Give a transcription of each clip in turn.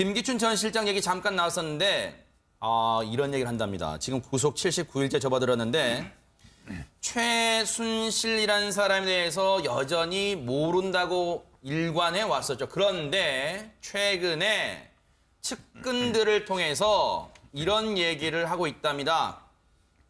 김기춘 전 실장 얘기 잠깐 나왔었는데 아, 이런 얘기를 한답니다. 지금 구속 79일째 접어들었는데 최순실이라는 사람에 대해서 여전히 모른다고 일관해 왔었죠. 그런데 최근에 측근들을 통해서 이런 얘기를 하고 있답니다.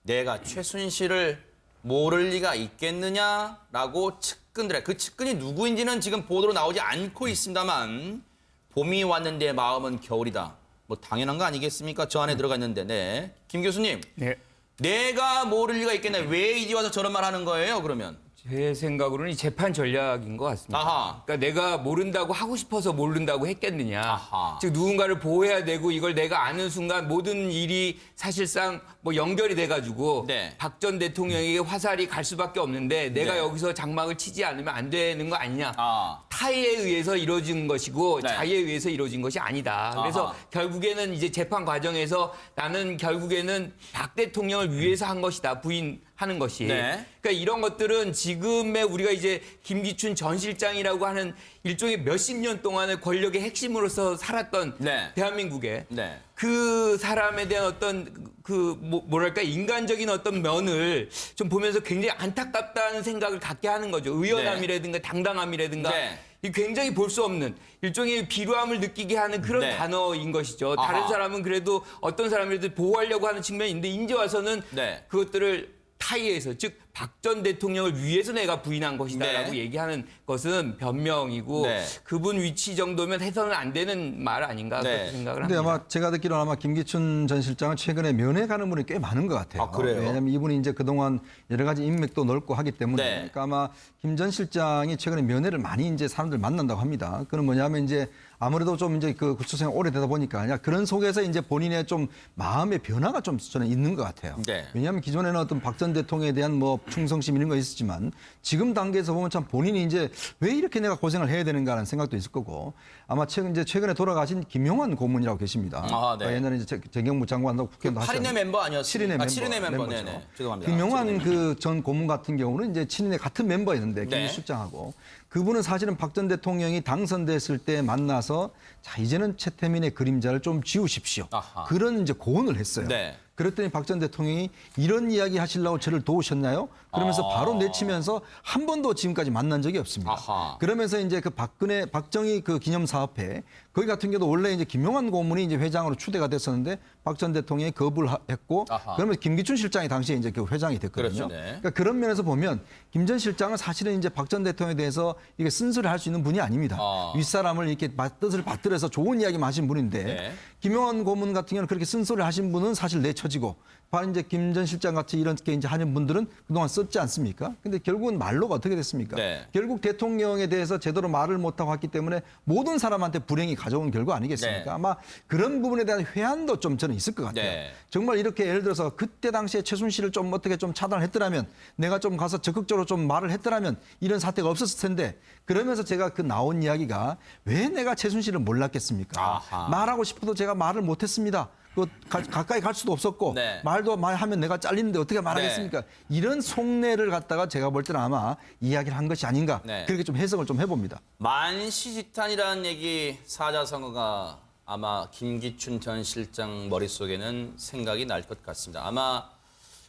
내가 최순실을 모를 리가 있겠느냐라고 측근들의 그 측근이 누구인지는 지금 보도로 나오지 않고 있습니다만 봄이 왔는데 마음은 겨울이다. 뭐 당연한 거 아니겠습니까? 저 안에 들어가 있는데, 네. 김 교수님, 네. 내가 모를 리가 있겠냐? 왜 이제 와서 저런 말 하는 거예요? 그러면 제 생각으로는 이 재판 전략인 것 같습니다. 아하. 그러니까 내가 모른다고 하고 싶어서 모른다고 했겠느냐. 아하. 즉 누군가를 보호해야 되고 이걸 내가 아는 순간 모든 일이 사실상 뭐 연결이 돼가지고 네. 박전 대통령에게 화살이 갈 수밖에 없는데 내가 네. 여기서 장막을 치지 않으면 안 되는 거 아니냐. 아. 타에 의해서 이루어진 것이고 네. 자의에 의해서 이루어진 것이 아니다. 그래서 아하. 결국에는 이제 재판 과정에서 나는 결국에는 박 대통령을 위해서 한 것이다. 부인 하는 것이. 네. 그러니까 이런 것들은 지금의 우리가 이제 김기춘 전 실장이라고 하는 일종의 몇십 년 동안의 권력의 핵심으로서 살았던 네. 대한민국에 네. 그 사람에 대한 어떤 그 뭐- 뭐랄까 인간적인 어떤 면을 좀 보면서 굉장히 안타깝다는 생각을 갖게 하는 거죠. 의연함이라든가 당당함이라든가 네. 이 굉장히 볼 수 없는 일종의 비루함을 느끼게 하는 그런 네. 단어인 것이죠. 아하. 다른 사람은 그래도 어떤 사람이라도 보호하려고 하는 측면이 있는데 이제 와서는 네. 그것들을 타이에서 즉박 전 대통령을 위해서 내가 부인한 것이다라고 네. 얘기하는 것은 변명이고 네. 그분 위치 정도면 해서는 안 되는 말 아닌가 네. 그렇게 생각을 근데 합니다. 아마 제가 듣기로는 아마 김기춘 전 실장은 최근에 면회 가는 분이 꽤 많은 것 같아요. 아, 그래요? 왜냐하면 이분이 이제 그동안 여러 가지 인맥도 넓고 하기 때문에 네. 그러니까 아마 김 전 실장이 최근에 면회를 많이 이제 사람들 만난다고 합니다. 그건 뭐냐면 이제 아무래도 좀 이제 그 구치소에 오래되다 보니까 아니야 그런 속에서 이제 본인의 좀 마음의 변화가 좀 저는 있는 것 같아요. 네. 왜냐하면 기존에는 어떤 박 전 대통령에 대한 뭐 충성심 이런 거 있었지만 지금 단계에서 보면 참 본인이 이제 왜 이렇게 내가 고생을 해야 되는가라는 생각도 있을 거고 아마 최근 이제 최근에 돌아가신 김용환 고문이라고 계십니다. 아, 네. 옛날에 이제 재- 재경부 장관도 국회의원도 하셨 8인의 멤버 아니었어요? 7인의 아, 멤버. 7인의 멤버. 멤버죠. 네네. 죄송합니다. 김용환 그 전 고문 같은 경우는 이제 7인의 같은 멤버였는데 네. 김 실장하고 그분은 사실은 박 전 대통령이 당선됐을 때 만나서 자 이제는 최태민의 그림자를 좀 지우십시오. 아하. 그런 이제 고언을 했어요. 네. 그랬더니 박 전 대통령이 이런 이야기 하시려고 저를 도우셨나요? 그러면서 아. 바로 내치면서 한 번도 지금까지 만난 적이 없습니다. 아하. 그러면서 이제 그 박근혜 박정희 그 기념 사업회 거기 같은 경우도 원래 이제 김용환 고문이 이제 회장으로 추대가 됐었는데 박 전 대통령이 거부를 하- 했고 아하. 그러면 김기춘 실장이 당시에 이제 그 회장이 됐거든요. 그렇죠, 네. 그러니까 그런 면에서 보면 김 전 실장은 사실은 이제 박 전 대통령에 대해서 이게 쓴소리 할수 있는 분이 아닙니다. 아. 윗사람을 이렇게 맞- 뜻을 받들어서 좋은 이야기만 하신 분인데 네. 김용환 고문 같은 경우는 그렇게 쓴소리 하신 분은 사실 내쳐지고 바로 이제 김 전 실장 같이 이렇게 이제 하는 분들은 그동안 썼지 않습니까? 근데 결국은 말로가 어떻게 됐습니까? 네. 결국 대통령에 대해서 제대로 말을 못하고 했기 때문에 모든 사람한테 불행이 가져온 결과 아니겠습니까? 네. 아마 그런 부분에 대한 회한도 좀 저는 있을 것 같아요. 네. 정말 이렇게 예를 들어서 그때 당시에 최순실을 좀 어떻게 좀 차단을 했더라면 내가 좀 가서 적극적으로 좀 말을 했더라면 이런 사태가 없었을 텐데 그러면서 제가 그 나온 이야기가 왜 내가 최순실을 몰랐겠습니까? 아하. 말하고 싶어도 제가 말을 못했습니다. 그 가, 가까이 갈 수도 없었고 네. 말도 말하면 내가 잘리는데 어떻게 말하겠습니까? 이런 속내를 갖다가 제가 볼 때는 아마 이야기를 한 것이 아닌가 네. 그렇게 좀 해석을 좀 해봅니다. 만시지탄이라는 얘기 사자성어가 아마 김기춘 전 실장 머릿속에는 생각이 날 것 같습니다. 아마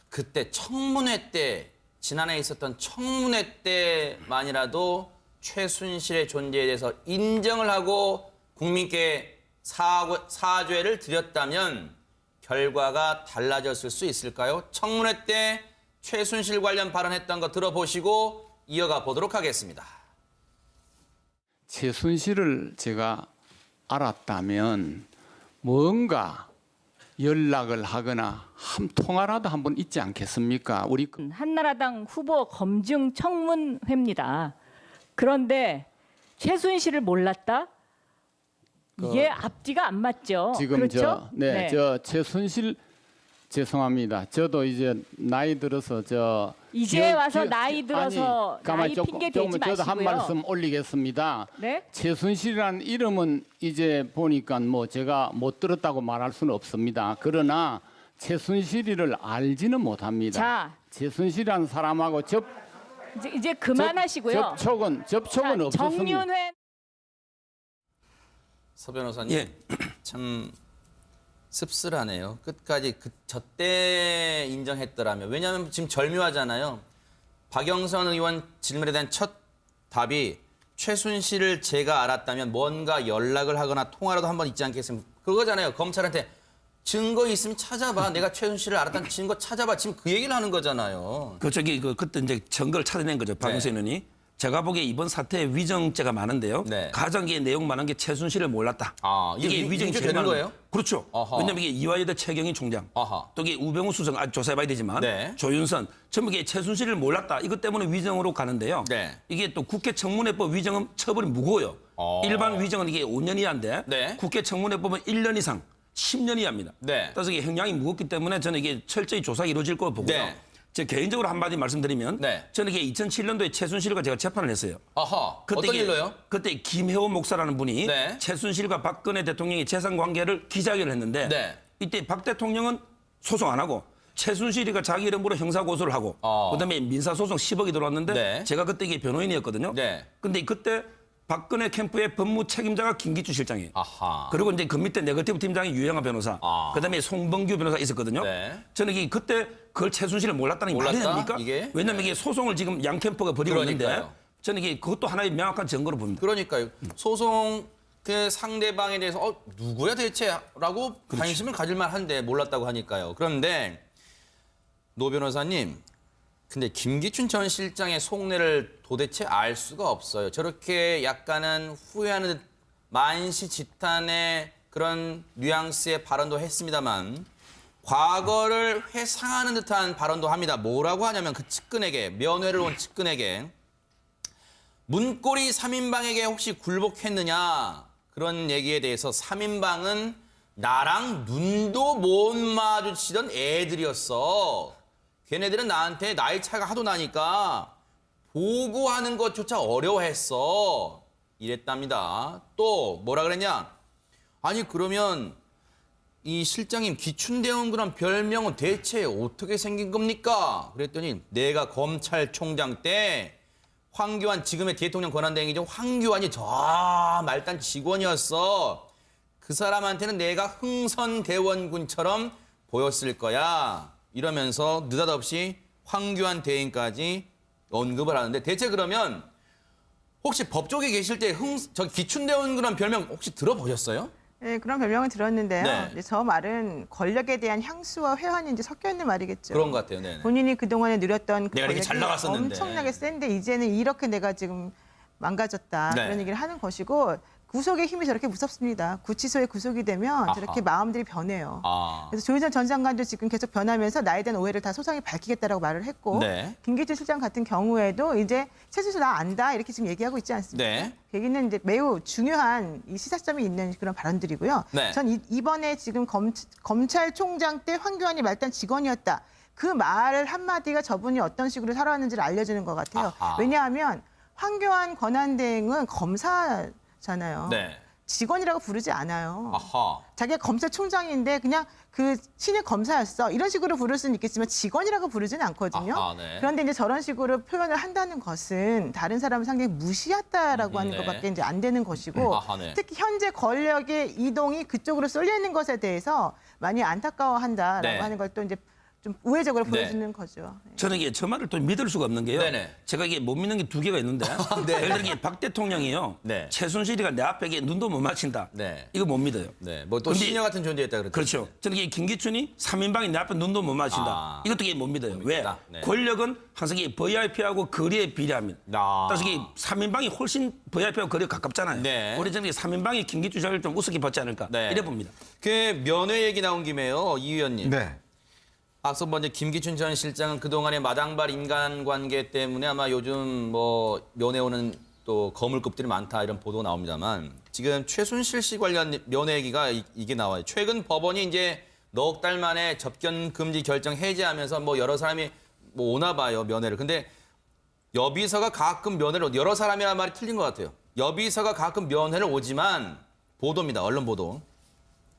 그때 청문회 때 지난해 있었던 청문회 때만이라도 최순실의 존재에 대해서 인정을 하고 국민께 사죄, 사죄를 드렸다면 결과가 달라졌을 수 있을까요? 청문회 때 최순실 관련 발언했던 거 들어보시고 이어가 보도록 하겠습니다. 최순실을 제가 알았다면 뭔가 연락을 하거나 한 통화라도 한 번 있지 않겠습니까? 우리 그- 한나라당 후보 검증 청문회입니다. 그런데 최순실을 몰랐다? 이게 앞뒤가 안 맞죠. 지금 그렇죠? 저 네, 저 최순실 죄송합니다. 저도 이제 나이 들어서 저 이제 와서 나이 들어서 아니, 가만히 나이 조금- 핑계 대지 저도 한 마시고요. 말씀 올리겠습니다. 네? 최순실이라는 이름은 이제 보니까 뭐 제가 못 들었다고 말할 수는 없습니다. 그러나 최순실이를 알지는 못합니다. 자. 최순실이라는 사람하고 접 이제, 이제 그만하시고요. 접, 접촉은 접촉은 자, 없었습니다. 정윤회 서 변호사님. 예. 참 씁쓸하네요. 끝까지 그 저때 인정했더라면 왜냐하면 지금 절묘하잖아요. 박영선 의원 질문에 대한 첫 답이 최순실을 제가 알았다면 뭔가 연락을 하거나 통화라도 한 번 있지 않겠습니까? 그거잖아요. 검찰한테 증거 있으면 찾아봐. 내가 최순실을 알았다는 증거 찾아봐. 지금 그 얘기를 하는 거잖아요. 그 저기 그 그때 이제 증거를 찾아낸 거죠 박영선 의원이. 제가 보기에 이번 사태에 위정죄가 많은데요. 네. 가장 게 내용 많은 게 최순실을 몰랐다. 아, 이게 위- 위정이 제일 되는 많은 거예요? 그렇죠. 아하. 왜냐하면 이게 이화여대 최경희 총장, 아하. 또 이게 우병우 수석 아직 조사해봐야 되지만 네. 조윤선 전부 이게 최순실을 몰랐다. 이것 때문에 위정으로 가는데요. 네. 이게 또 국회 청문회법 위정은 처벌이 무거워요. 어. 일반 위정은 이게 5년 이하인데 네. 국회 청문회법은 1년 이상 10년 이하입니다. 네. 따라서 이게 형량이 무겁기 때문에 저는 이게 철저히 조사가 이루어질 거로 보고요. 네. 제 개인적으로 한마디 말씀드리면 네. 저는 이게 2007년도에 최순실과 제가 재판을 했어요. 아하. 어떤 이게- 일로요? 그때 김혜원 목사라는 분이 네. 최순실과 박근혜 대통령의 재산 관계를 기자회견을 했는데 네. 이때 박 대통령은 소송 안 하고 최순실이가 자기 이름으로 형사 고소를 하고 어. 그다음에 민사 소송 10억이 들어왔는데 네. 제가 그때 이게 변호인이었거든요. 네. 근데 그때 박근혜 캠프의 법무 책임자가 김기주 실장이에요. 아하. 그리고 이제 그 밑에 네거티브 팀장이 유영아 변호사, 아. 그다음에 송범규 변호사 있었거든요. 네. 저는 이게 그때 그걸 최순실을 몰랐다는 게 말이 몰랐다? 됩니까? 이게? 왜냐하면 이게 소송을 지금 양 캠프가 벌이고 있는데 그러니까요. 저는 이게 그것도 하나의 명확한 증거로 봅니다. 그러니까요. 소송 그 상대방에 대해서 어 누구야 대체라고 관심을 가질 만 한데 몰랐다고 하니까요. 그런데 노 변호사님, 근데 김기춘 전 실장의 속내를 도대체 알 수가 없어요. 저렇게 약간은 후회하는 듯 만시지탄의 그런 뉘앙스의 발언도 했습니다만 과거를 회상하는 듯한 발언도 합니다. 뭐라고 하냐면 그 측근에게 면회를 온 측근에게 문고리 3인방에게 혹시 굴복했느냐 그런 얘기에 대해서 3인방은 나랑 눈도 못 마주치던 애들이었어. 걔네들은 나한테 나이 차이가 하도 나니까 보고하는 것조차 어려워했어. 이랬답니다. 또 뭐라 그랬냐? 아니 그러면 이 실장님 기춘대원 그런 별명은 대체 어떻게 생긴 겁니까? 그랬더니 내가 검찰총장 때 황교안 지금의 대통령 권한대행이죠. 황교안이 저 말단 직원이었어. 그 사람한테는 내가 흥선대원군처럼 보였을 거야. 이러면서 느닷없이 황교안 대행까지 언급을 하는데 대체 그러면 혹시 법조계 계실 때 흥, 저 기춘대원 그런 별명 혹시 들어보셨어요? 네, 그런 별명을 들었는데요. 네. 이제 저 말은 권력에 대한 향수와 회한이 이제 섞여 있는 말이겠죠. 그런 것 같아요. 네. 본인이 그동안에 누렸던 그 내가 이렇게 권력이 잘 나갔었는데. 엄청나게 센데 이제는 이렇게 내가 지금 망가졌다 네. 그런 얘기를 하는 것이고 구속의 힘이 저렇게 무섭습니다. 구치소에 구속이 되면 아하. 저렇게 마음들이 변해요. 아. 그래서 조희전 전 장관도 지금 계속 변하면서 나에 대한 오해를 다 소상히 밝히겠다라고 말을 했고 네. 김기춘 실장 같은 경우에도 이제 최순실 나 안다 이렇게 지금 얘기하고 있지 않습니까? 네. 여기는 이제 매우 중요한 이 시사점이 있는 그런 발언들이고요. 네. 전 이, 이번에 지금 검, 검찰총장 때 황교안이 말단 직원이었다. 그 말 한마디가 저분이 어떤 식으로 살아왔는지를 알려주는 것 같아요. 아하. 왜냐하면 황교안 권한대행은 검사 잖아요. 네. 직원이라고 부르지 않아요. 아하. 자기가 검찰총장인데 그냥 그 신입 검사였어 이런 식으로 부를 수는 있겠지만 직원이라고 부르지는 않거든요. 아하, 네. 그런데 이제 저런 식으로 표현을 한다는 것은 다른 사람을 상당히 무시했다라고 하는 네. 것밖에 이제 안 되는 것이고 아하, 네. 특히 현재 권력의 이동이 그쪽으로 쏠려 있는 것에 대해서 많이 안타까워한다라고 네. 하는 걸 또 이제 좀 우회적으로 네. 보여주는 거죠. 네. 저는 이게 저 말을 또 믿을 수가 없는 게요. 네네. 제가 이게 못 믿는 게 두 개가 있는데 네. 예를 들어 이게 박 대통령이요. 네. 최순실이가 내 앞에 이게 눈도 못 맞춘다. 네. 이거 못 믿어요. 네. 뭐 또 근데- 시녀 같은 존재였다 그랬죠. 그렇죠. 저는 이게 김기춘이 3인방이 내 앞에 눈도 못 맞춘다. 아. 이것도 이게 못 믿어요. 왜? 믿다. 네. 권력은 항상 이게 VIP하고 거리에 비례합니다. 아. 따라서 이게 3인방이 훨씬 VIP하고 거리가 가깝잖아요. 네. 우리 저는 3인방이 김기춘 자를 좀 우습게 봤지 않을까. 네. 이래 봅니다. 그 면회 얘기 나온 김에요, 이 의원님. 네. 앞서 먼저 김기춘 전 실장은 그동안의 마당발 인간관계 때문에 아마 요즘 뭐 면회 오는 또 거물급들이 많다 이런 보도 나옵니다만 지금 최순실 씨 관련 면회 얘기가 이, 게 나와요. 최근 법원이 이제 넉 달 만에 접견 금지 결정 해제하면서 뭐 여러 사람이 뭐 오나 봐요 면회를. 근데 여비서가 가끔 면회를 여러 사람이란 말이 틀린 것 같아요. 여비서가 가끔 면회를 오지만 보도입니다. 언론 보도.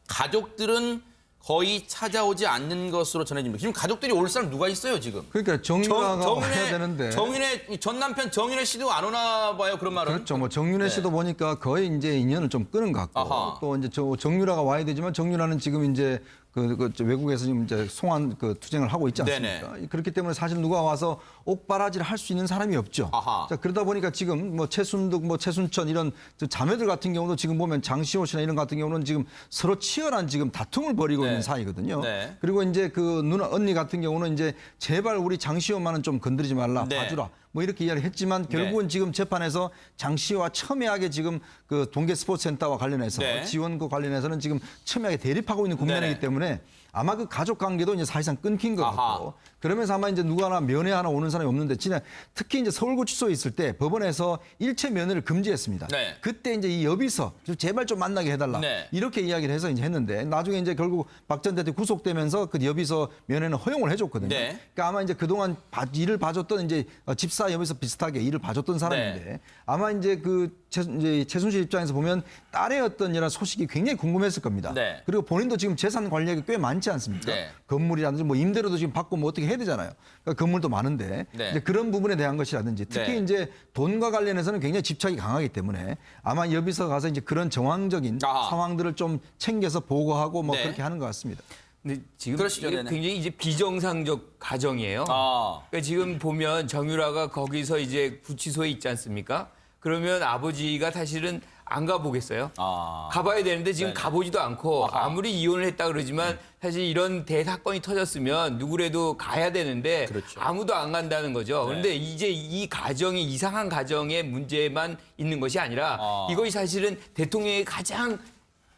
가족들은 거의 찾아오지 않는 것으로 전해집니다. 지금 가족들이 올 사람 누가 있어요 지금? 그러니까 정유라가 와야 되는데. 정윤의 전 남편 정윤의 씨도 안 오나 봐요 그런 말은. 그렇죠. 뭐 정윤혜 씨도 보니까 거의 이제 인연을 좀 끊은 것 같고 아하. 또 이제 저 정유라가 와야 되지만 정유라는 지금 이제 그, 그저 외국에서 지금 이제 송환 그 투쟁을 하고 있지 않습니까? 그렇기 때문에 사실 누가 와서 옥바라지를 할 수 있는 사람이 없죠. 아하. 자, 그러다 보니까 지금 뭐 최순득, 뭐 최순천 이런 저 자매들 같은 경우도 지금 보면 장시호 씨나 이런 같은 경우는 지금 서로 치열한 지금 다툼을 벌이고 네. 있는 사이거든요. 네. 그리고 이제 그 누나 언니 같은 경우는 이제 제발 우리 장시호만은 좀 건드리지 말라 네. 봐주라. 뭐 이렇게 이야기를 했지만 결국은 지금 재판에서 장시호와 첨예하게 지금 그 동계 스포츠센터와 관련해서 네. 지원과 관련해서는 지금 첨예하게 대립하고 있는 국면이기. 때문에 아마 그 가족 관계도 이제 사실상 끊긴 것 아하. 같고 그러면서 아마 이제 누가 하나 면회 하나 오는 사람이 없는데 진짜 특히 이제 서울구치소에 있을 때 법원에서 일체 면회를 금지했습니다. 네. 그때 이제 이 여비서 좀 제발 좀 만나게 해달라 네. 이렇게 이야기를 해서 이제 했는데 나중에 이제 결국 박 전 대통령 구속되면서 그 여비서 면회는 허용을 해줬거든요. 네. 그러니까 아마 이제 그동안 봐- 일을 봐줬던 이제 어, 집사 여비서 비슷하게 일을 봐줬던 사람인데 네. 아마 이제 그 최, 이제 최순실 입장에서 보면 딸의 어떤 이런 소식이 굉장히 궁금했을 겁니다. 네. 그리고 본인도 지금 재산 관리액이 꽤 많지 않습니까? 네. 건물이라든지 뭐 임대료도 지금 받고 뭐 어떻게 해야 되잖아요. 그러니까 건물도 많은데 네. 이제 그런 부분에 대한 것이라든지 특히 네. 이제 돈과 관련해서는 굉장히 집착이 강하기 때문에 아마 여비서 가서 이제 그런 정황적인 아하. 상황들을 좀 챙겨서 보고하고 뭐 네. 그렇게 하는 것 같습니다. 근데 지금 그러시죠, 이게 네네. 굉장히 이제 비정상적 가정이에요. 아. 그러니까 지금 보면 정유라가 거기서 이제 구치소에 있지 않습니까? 그러면 아버지가 사실은 안 가보겠어요. 아. 가봐야 되는데 지금 네네. 가보지도 않고 아하. 아무리 이혼을 했다 그러지만 사실 이런 대사건이 터졌으면 누구라도 가야 되는데 그렇죠. 아무도 안 간다는 거죠. 네. 그런데 이제 이 가정이 이상한 가정의 문제만 있는 것이 아니라 아. 이것이 사실은 대통령의 가장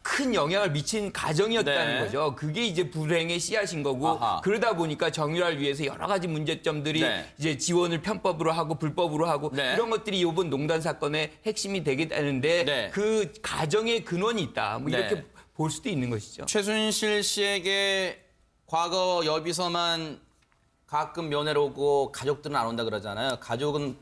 큰 영향을 미친 가정이었다는 네. 거죠. 그게 이제 불행의 씨앗인 거고 아하. 그러다 보니까 정유라를 위해서 여러 가지 문제점들이 네. 이제 지원을 편법으로 하고 불법으로 하고 네. 이런 것들이 이번 농단 사건의 핵심이 되겠다는데 네. 그 가정의 근원이 있다. 뭐 네. 이렇게 볼 수도 있는 것이죠. 최순실 씨에게 과거 여비서만 가끔 면회로 오고 가족들은 안 온다 그러잖아요. 가족은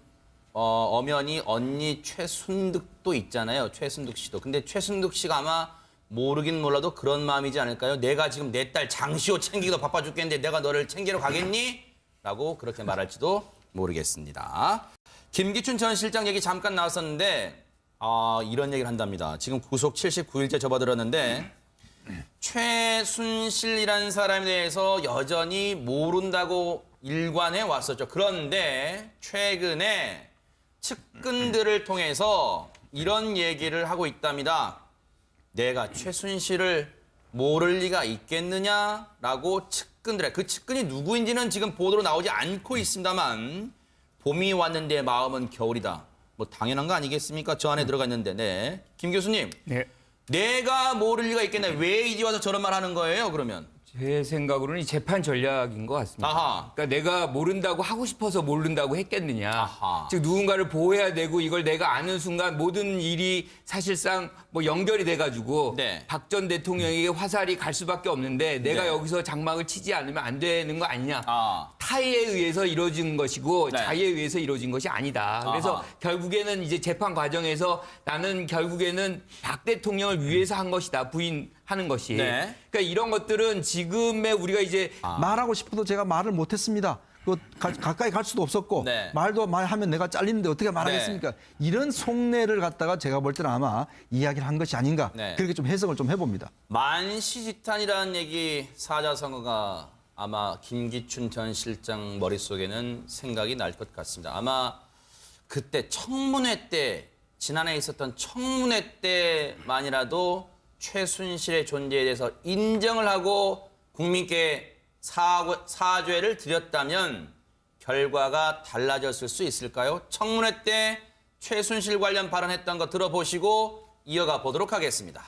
어, 엄연히 언니 최순득도 있잖아요. 최순득 씨도. 근데 최순득 씨가 아마 모르긴 몰라도 그런 마음이지 않을까요? 내가 지금 내 딸 장시호 챙기기도 바빠 죽겠는데 내가 너를 챙기러 가겠니? 라고 그렇게 말할지도 모르겠습니다. 김기춘 전 실장 얘기 잠깐 나왔었는데 아, 이런 얘기를 한답니다. 지금 구속 79일째 접어들었는데 최순실이라는 사람에 대해서 여전히 모른다고 일관해 왔었죠. 그런데 최근에 측근들을 통해서 이런 얘기를 하고 있답니다. 내가 최순실을 모를 리가 있겠느냐라고 측근들, 그 측근이 누구인지는 지금 보도로 나오지 않고 있습니다만 봄이 왔는데 마음은 겨울이다. 뭐 당연한 거 아니겠습니까? 저 안에 들어가 있는데, 네. 김 교수님, 네. 내가 모를 리가 있겠나? 왜 이제 와서 저런 말 하는 거예요? 그러면 제 생각으로는 이 재판 전략인 것 같습니다. 아하. 그러니까 내가 모른다고 하고 싶어서 모른다고 했겠느냐. 아하. 즉 누군가를 보호해야 되고 이걸 내가 아는 순간 모든 일이 사실상 뭐 연결이 돼가지고 네. 박 전 대통령에게 화살이 갈 수밖에 없는데 내가 네. 여기서 장막을 치지 않으면 안 되는 거 아니냐. 아. 타의에 의해서 이루어진 것이고 네. 자의에 의해서 이루어진 것이 아니다. 그래서 아하. 결국에는 이제 재판 과정에서 나는 결국에는 박 대통령을 위해서 한 것이다. 부인 하는 것이. 네. 그러니까 이런 것들은 지금의 우리가 이제 말하고 싶어도 제가 말을 못했습니다. 그 가, 가까이 갈 수도 없었고 네. 말도 말하면 내가 잘리는데 어떻게 말하겠습니까? 이런 속내를 갖다가 제가 볼 때는 아마 이야기를 한 것이 아닌가 네. 그렇게 좀 해석을 좀 해봅니다. 만시지탄이라는 얘기 사자성어가 아마 김기춘 전 실장 머릿속에는 생각이 날 것 같습니다. 아마 그때 청문회 때 지난해 있었던 청문회 때만이라도 최순실의 존재에 대해서 인정을 하고 국민께 사과, 사죄 를 드렸다면 결과가 달라졌을 수 있을까요? 청문회 때 최순실 관련 발언했던 거 들어보시고 이어가 보도록 하겠습니다.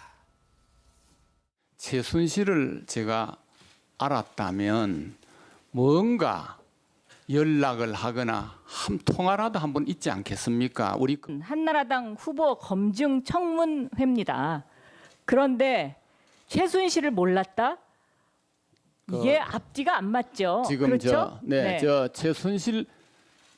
최순실을 제가 알았다면 뭔가 연락을 하거나 한 통화라도 한 번 있지 않겠습니까? 우리 그- 한나라당 후보 검증 청문회입니다. 그런데 최순실을 몰랐다? 이게 앞뒤가 안 맞죠. 지금 그렇죠? 저, 네, 저 최순실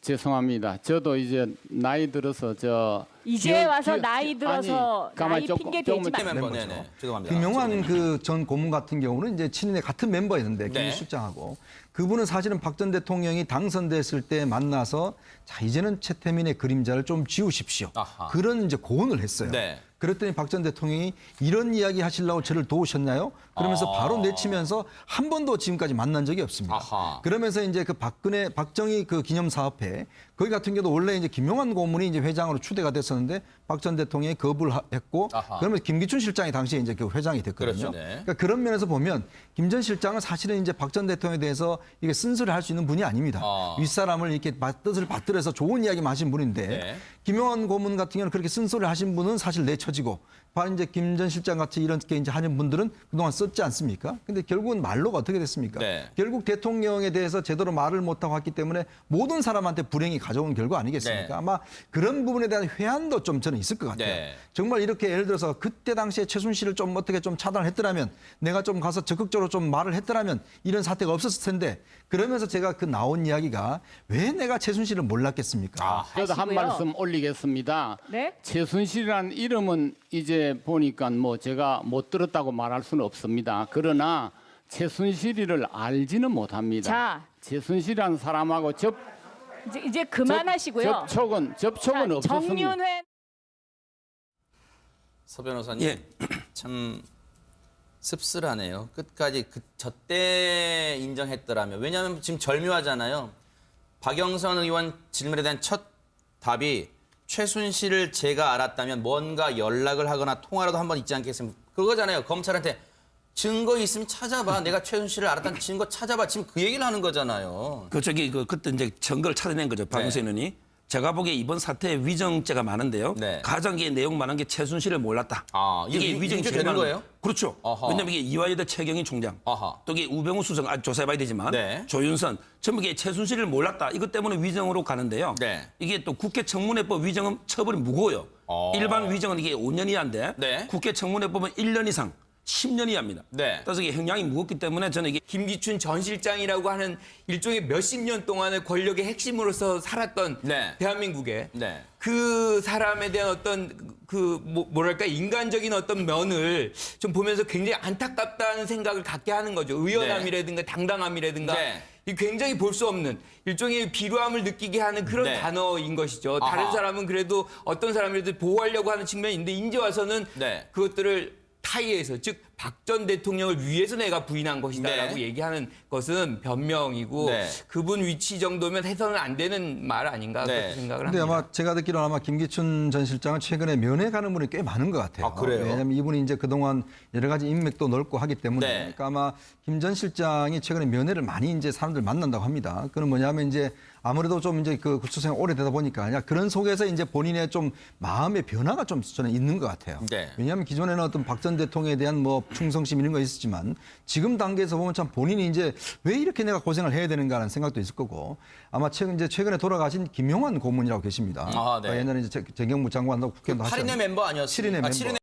죄송합니다. 저도 이제 나이 들어서 저 이제 기억- 와서 기억- 나이 아니, 들어서 가만 나이 조금- 핑계 대지. 멤버, 멤버죠. 네네. 죄송합니다. 김용환 그 전 고문 같은 경우는 이제 친인의 같은 멤버였는데 네. 김실장하고 그분은 사실은 박 전 대통령이 당선됐을 때 만나서 자 이제는 최태민의 그림자를 좀 지우십시오. 아하. 그런 이제 고언을 했어요. 네. 그랬더니 박 전 대통령이 이런 이야기 하시려고 저를 도우셨나요? 그러면서 아. 바로 내치면서 한 번도 지금까지 만난 적이 없습니다. 아하. 그러면서 이제 그 박근혜 박정희 그 기념 사업회 거기 같은 경우도 원래 이제 김용환 고문이 이제 회장으로 추대가 됐었는데 박 전 대통령이 거부를 하- 했고 아하. 그러면서 김기춘 실장이 당시에 이제 그 회장이 됐거든요. 그렇죠, 네. 그러니까 그런 면에서 보면 김 전 실장은 사실은 이제 박 전 대통령에 대해서 이게 쓴소리 할수 있는 분이 아닙니다. 아. 윗사람을 이렇게 뜻을 받들어서 좋은 이야기만 하신 분인데 네. 김용환 고문 같은 경우는 그렇게 쓴소리 하신 분은 사실 내쳐 지고 바로 이제 김 전 실장 같이 이렇게 이제 하는 분들은 그동안 썼지 않습니까? 근데 결국은 말로가 어떻게 됐습니까? 네. 결국 대통령에 대해서 제대로 말을 못하고 왔기 때문에 모든 사람한테 불행이 가져온 결과 아니겠습니까? 네. 아마 그런 부분에 대한 회한도 좀 저는 있을 것 같아요. 네. 정말 이렇게 예를 들어서 그때 당시에 최순실을 좀 어떻게 좀 차단했더라면 내가 좀 가서 적극적으로 좀 말을 했더라면 이런 사태가 없었을 텐데 그러면서 제가 그 나온 이야기가 왜 내가 최순실을 몰랐겠습니까? 아, 저도 한. 말씀 올리겠습니다. 네? 최순실이라는 이름은 이제 보니까 뭐 제가 못 들었다고 말할 수는 없습니다. 그러나 최순실이를 알지는 못합니다. 자. 최순실이라는 사람하고 접, 이제, 이제 그만하시고요. 접, 접촉은 접촉은 자, 없었습니다. 정윤회 서 변호사님 예. 참 씁쓸하네요. 끝까지 그 저때 인정했더라면 왜냐하면 지금 절묘하잖아요. 박영선 의원 질문에 대한 첫 답이 최순실을 제가 알았다면 뭔가 연락을 하거나 통화라도 한 번 있지 않겠습니까? 그거잖아요. 검찰한테 증거 있으면 찾아봐. 내가 최순실을 알았다는 증거 찾아봐. 지금 그 얘기를 하는 거잖아요. 그 저기 그 그때 이제 증거를 찾아낸 거죠. 박영선 의원이. 제가 보기에 이번 사태에 위정죄가 많은데요. 네. 가장 게 내용 많은 게 최순실을 몰랐다. 아, 이게 위- 위증죄 되는 많은 거예요? 그렇죠. 아하. 왜냐하면 이게 이화여대 최경희 총장, 아하. 또 이게 우병우 수석 아직 조사해봐야 되지만 네. 조윤선 전부 이게 최순실을 몰랐다. 이것 때문에 위정으로 가는데요. 네. 이게 또 국회 청문회법 위정은 처벌이 무거워요. 어. 일반 위정은 이게 5년 이하인데 네. 국회 청문회법은 1년 이상 10년 이하입니다. 네. 따라서 이게 형량이 무겁기 때문에 저는 이게 김기춘 전 실장이라고 하는 일종의 몇십 년 동안의 권력의 핵심으로서 살았던 네. 대한민국에 네. 그 사람에 대한 어떤 그 뭐- 뭐랄까 인간적인 어떤 면을 좀 보면서 굉장히 안타깝다는 생각을 갖게 하는 거죠. 의연함이라든가 당당함이라든가 네. 이 굉장히 볼 수 없는 일종의 비루함을 느끼게 하는 그런 네. 단어인 것이죠. 아하. 다른 사람은 그래도 어떤 사람이라도 보호하려고 하는 측면이 있는데 이제 와서는 네. 그것들을 타이에서 즉 박 전 대통령을 위해서 내가 부인한 것이다라고 네. 얘기하는 것은 변명이고 네. 그분 위치 정도면 해서는 안 되는 말 아닌가 네. 그렇게 생각을 근데 합니다. 아마 제가 듣기로는 아마 김기춘 전 실장은 최근에 면회 가는 분이 꽤 많은 것 같아요. 아, 그래요? 왜냐하면 이분이 이제 그동안 여러 가지 인맥도 넓고 하기 때문에 네. 그러니까 아마 김 전 실장이 최근에 면회를 많이 이제 사람들 만난다고 합니다. 그건 뭐냐면 이제 아무래도 좀 이제 그 구치소생 오래되다 보니까 그냥 그런 속에서 이제 본인의 좀 마음의 변화가 좀 저는 있는 것 같아요. 네. 왜냐하면 기존에는 어떤 박 전 대통령에 대한 뭐 충성심 이런 거 있었지만 지금 단계에서 보면 참 본인이 이제 왜 이렇게 내가 고생을 해야 되는가 하는 생각도 있을 거고 아마 최근 이제 최근에 돌아가신 김용환 고문이라고 계십니다. 아, 네. 옛날에 이제 재- 재경부 장관도 국회의원도 하셨 8인의 멤버 아니었어요? 칠인의 멤버.